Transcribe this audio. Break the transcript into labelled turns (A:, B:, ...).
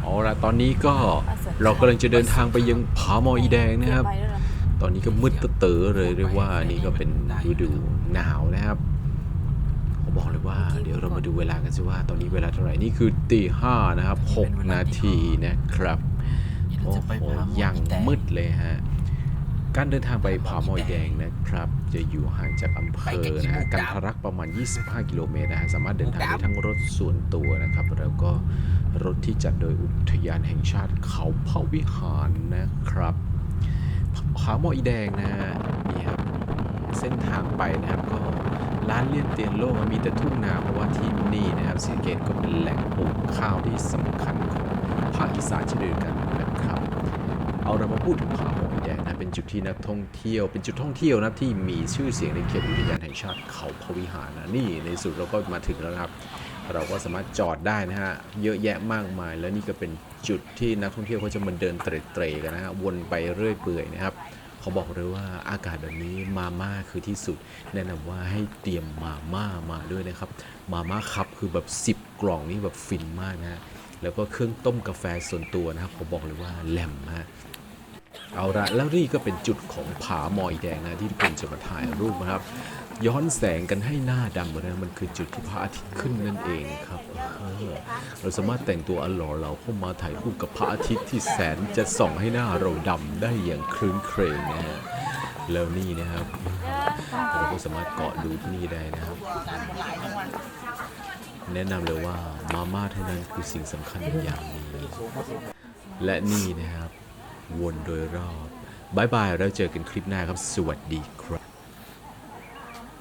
A: เอาละตอนนี้ก็เรากำลังจะเดินทางไปยังผาหมออีแดงนะครับ
B: เก็ใด้วยเหรอ
A: ตอนนี้ก็มืดเต๋อๆเลยเรียกว่านี่ก็เป็นฤดูหนาวนะครับผมบอกเลยว่าเดี๋ยวเรามาดูเวลากันสิว่า ตอนนี้เวลาเท่าไหร่นี่คือตีห้านะครับหกนาทีนะครับโอ้โหยังมืดเลยฮะ การเดินทางไปผาหมออีแดงนะครับ จะอยู่ห่างจากอำเภอนะฮะกันทะรักประมาณ 25 กิโลเมตรนะฮะสามารถเดินทางได้ทั้งรถส่วนตัวนะครับ แล้วก็รถที่จัดโดยอุทยานแห่งชาติเขาพระวิหารนะครับผาหมออีแดงนะฮะนี่ครับเส้นทางไปนะครับก็ร้านเลี่ยนเตียนโลกมีแต่ทุ่งนาเพราะว่าที่นี่นะครับศรีสะเกตก็เป็นแหล่งปลูกข้าวที่สำคัญของภาคอีสานเช่นเดียวกันนะครับ เอาเรามาพูดถึงผาหมออีแดงนะเป็น จุดที่นักท่องเที่ยว เป็นจุดท่องเที่ยวนะครับที่มีชื่อเสียงในเขตอุทยานแห่งชาติเขาพวิหารนะนี่ในสุดเราก็มาถึงแล้วครับ เราก็สามารถจอดได้นะฮะเยอะแยะมากมาย แล้วนี่ก็เป็นจุดที่นักท่องเที่ยวเขาจะมาเดินเตร่ๆกันนะฮะวนไปเรื่อยเปื่อยนะครับเขาบอกเลยว่าอากาศแบบนี้มาม่าคือที่สุด แนะนำว่าให้เตรียมมาม่ามาด้วยนะครับ มาม่าครับคือแบบ 10 กล่องนี่แบบฟินมากนะฮะแล้วก็เครื่องต้มกาแฟส่วนตัวนะครับผมบอกเลยว่าแหลมมาก เอาละแล้วนี่ก็เป็นจุดของผาหมอยแดงนะที่คุณจะมาถ่ายรูปนะครับ ย้อนแสงกันให้หน้าดำเลยนะมันคือจุดที่พระอาทิตย์ขึ้นนั่นเองครับเราสามารถแต่งตัวอันหล่อเหลาเข้ามาถ่ายรูปกับพระอาทิตย์ที่แสนจะส่องให้หน้าเราดำได้อย่างคลื้นเครงนะฮะแล้วนี่นะครับเราก็สามารถเกาะดูที่นี่ได้นะครับแนะนำเลยว่ามาม่าเท่านั้นคือสิ่งสำคัญอย่างนี้และนี่นะครับ วนโดยรอบ บายบาย แล้วเจอกันคลิปหน้าครับ สวัสดีครับ